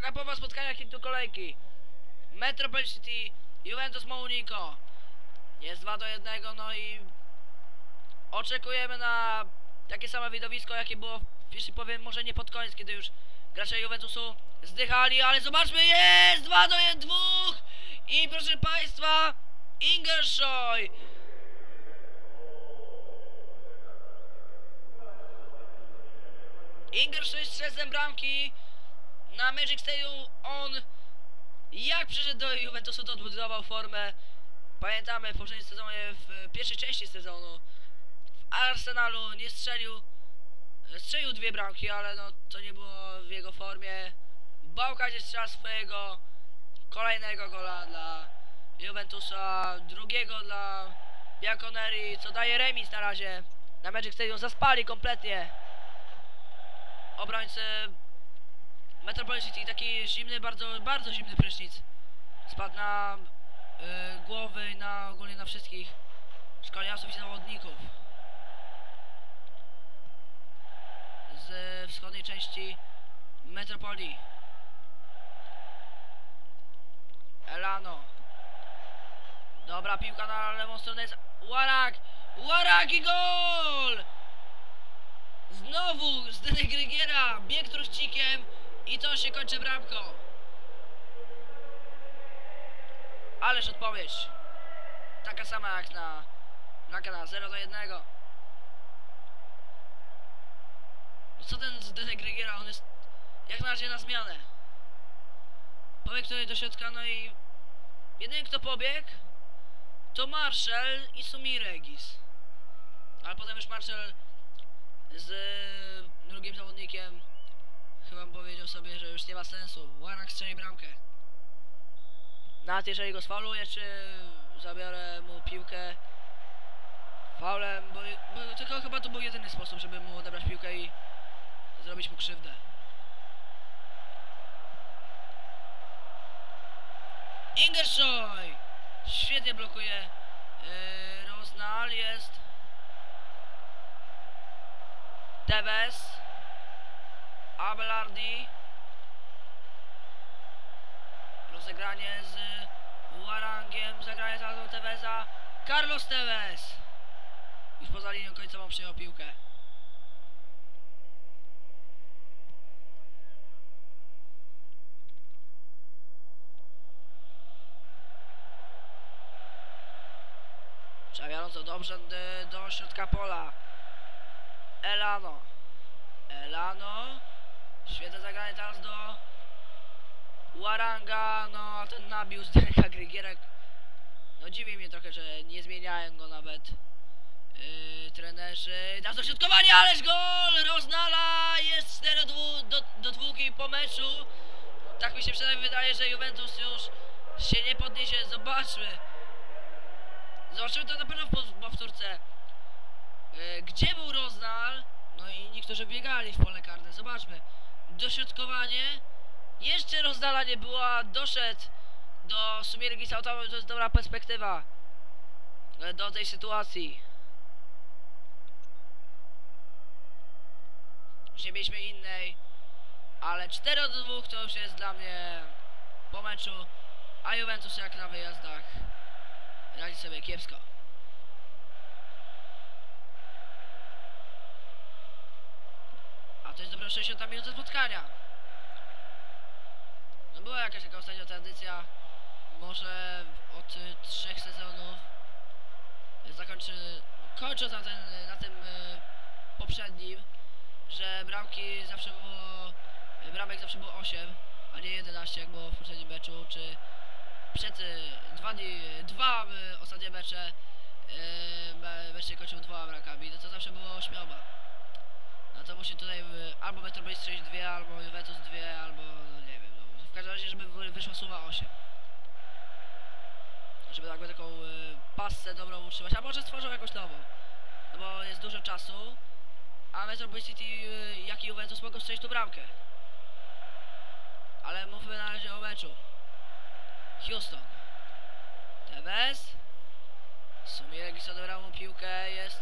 Druga połowa spotkania hitu kolejki. Metropol City, Juventus Mounico. Jest 2 do 1, no i oczekujemy na takie samo widowisko, jakie było, jeśli powiem, może nie pod koniec, kiedy już gracze Juventusu zdychali, ale zobaczmy, jest 2 do 1, 2 i proszę Państwa, Ingershoy Ingershoy z bramki na Magic Stadium, on jak przyszedł do Juventusu, to odbudował formę. Pamiętamy w poprzednim sezonie, w pierwszej części sezonu w Arsenalu nie strzelił, strzelił dwie bramki, ale no to nie było w jego formie. Bałka się strzela swojego kolejnego gola dla Juventusa, drugiego dla Bianconeri, co daje remis na razie. Na Magic Stadium zaspali kompletnie obrońcy Metropolis City, taki zimny, bardzo, bardzo zimny prysznic. Spadł na y, głowy na ogólnie na wszystkich szkoleniowców i zawodników. Z wschodniej części Metropolii. Elano. Dobra piłka na lewą stronę. jest Łarak! Łarak i gol! Znowu z Denegrygiera bieg truścikiem i to się kończy bramką. Ależ odpowiedź. Taka sama jak na Nakana 0 do 1. No co ten z Denegrygiera? On jest jak na razie na zmianę. Pobiegł tutaj do środka, no i jedyny kto pobiegł to Marshall i Sumi Regis. Ale potem już Marshall z e, drugim zawodnikiem sobie, że już nie ma sensu. Łarak strzeli bramkę. Nawet jeżeli go sfauluję, czy zabiorę mu piłkę faulem, bo, bo tylko chyba to był jedyny sposób, żeby mu odebrać piłkę i zrobić mu krzywdę. Ingershoy! Świetnie blokuje yy, Rosnal, jest Tevez Abelardi Rozegranie z Warangiem. Zagranie za Teveza. Carlos Tevez. Już poza linią końcową przyjął piłkę. Czawiająco dobrze d- do środka pola. Elano. Elano. Świetne zagranie teraz do Waranga No ten nabił z Dereka Grygierek No dziwi mnie trochę, że nie zmieniają go nawet yy, Trenerzy Na dośrodkowanie, ależ gol! Roznala Jest 4 do, do, do dwóch i po meczu Tak mi się przynajmniej wydaje, że Juventus już się nie podniesie Zobaczmy Zobaczymy to na pewno w po- powtórce. E, Gdzie był Roznal? No i niektórzy biegali w pole karne. Zobaczmy. Dośrodkowanie. Jeszcze Roznala nie było, a doszedł do Sumiergisa. To, to jest dobra perspektywa e, do tej sytuacji. Już nie mieliśmy innej. Ale 4 do 2 to już jest dla mnie po meczu. A Juventus jak na wyjazdach radzi sobie kiepsko. A to jest dopiero 60 minut spotkania. No była jakaś taka ostatnia tradycja, może od y, trzech sezonów. Zakończy, kończąc na, ten, na tym y, poprzednim, że bramki zawsze było, bramek zawsze było 8, a nie 11 jak było w poprzednim meczu, czy przed y, dwa dni, dwa ostatnie mecze me- mecz kończył dwoma bramkami, no to zawsze było ośmioma. No to musi tutaj albo Metropolis strzelić dwie, albo Juventus dwie, albo no nie wiem, no, w każdym razie, żeby wy- wyszła suma 8. Żeby jakby taką y, pasę dobrą utrzymać, a może stworzą jakąś nową. No bo jest dużo czasu, a Metropolis City, y, jak i Juventus mogą strzelić tu bramkę. Ale mówmy na razie o meczu. Houston. Tevez. Sumie Regis odebrał mu piłkę. Jest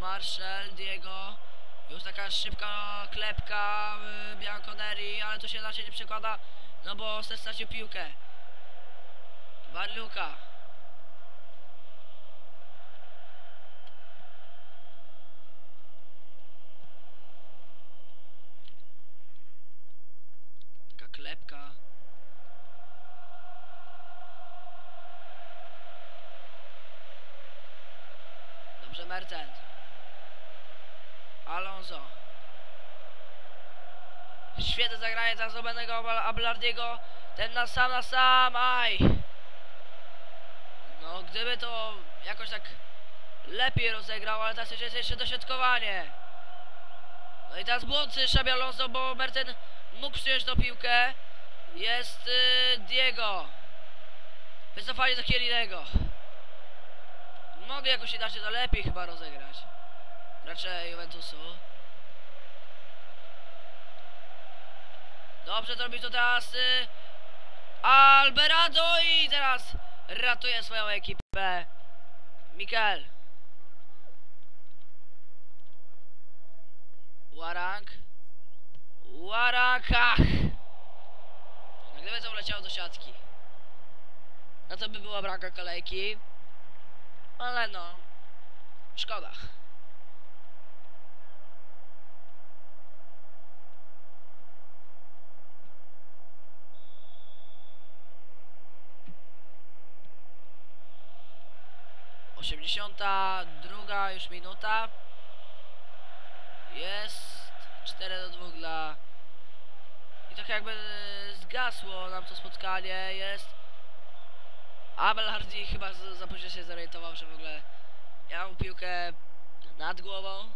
Marshall, Diego. Już taka szybka klepka y, Bianconeri, ale to się raczej nie przekłada, no bo Oster stracił piłkę. Barluka. Taka klepka. Dobrze, Mertens. Alonso. Świetne zagranie teraz obenego Abelardiego. Ten na sam, na sam, aj. No, gdyby to jakoś tak lepiej rozegrał, ale teraz jest jeszcze dośrodkowanie. No i teraz błąd Szabi Alonso, bo Merten mógł przyjąć tą piłkę. Jest y, Diego. Wycofanie do Kielinego. Mogę jakoś inaczej to lepiej chyba rozegrać. Raczej Juventusu. Dobrze zrobił to teraz y, Alberado i teraz ratuje swoją ekipę. Mikel. Warang. Warang. Ach. No, gdyby to wleciało do siatki. No to by była bramka kolejki. Ale no. Szkoda. Osiemdziesiąta druga już minuta. Jest 4 do 2 dla... I tak jakby zgasło nam to spotkanie. Jest... Abel Hardy chyba za późno się zorientował, że w ogóle mam piłkę nad głową.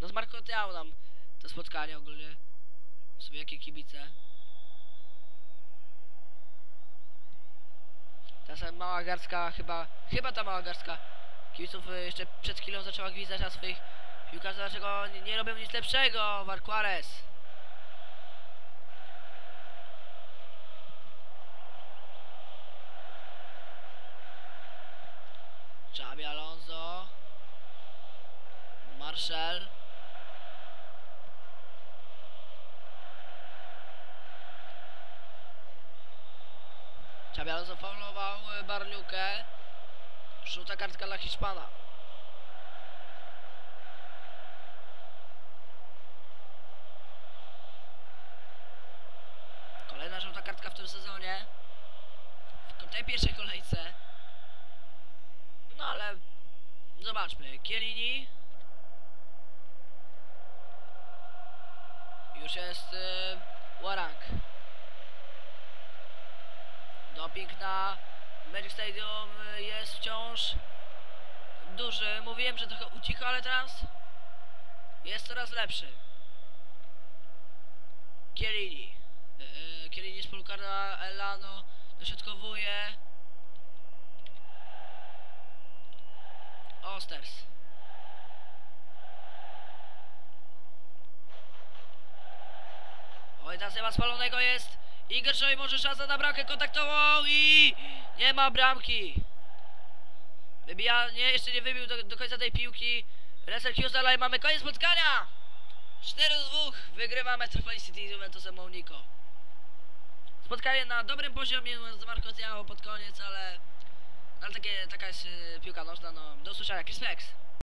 No zmarkotiało nam to spotkanie ogólnie. W sumie jakie kibice. Ta mała garstka chyba, chyba ta mała garstka kibiców y, jeszcze przed chwilą zaczęła gwizdać na swoich piłkarzy, dlaczego nie, robią nic lepszego, Warquarez. Xabi Alonso. Marshall. Xabi Alonso faulował y, Barlukę. Żółta kartka dla Hiszpana. Kolejna żółta kartka w tym sezonie. W tej pierwszej kolejce. No ale zobaczmy. Kielini. Już jest yy. Doping na Magic Stadium y, jest wciąż duży. Mówiłem, że trochę ucicha, ale teraz jest coraz lepszy. Kielini. Yy, Kielini z polu karna Elano dośrodkowuje. Osters. Oj, teraz nie ma spalonego jest. Ingerszowi może szansa na bramkę kontaktową i nie ma bramki. Wybija, nie, jeszcze nie wybił do, do końca tej piłki. Resel Hughes, ale mamy koniec spotkania. 4 do 2 wygrywa Metropolis City z Juventusem Monaco. Spotkanie na dobrym poziomie z Marco Tiago pod koniec, ale, ale takie, taka jest y, piłka nożna. No, do usłyszenia, Chris Max.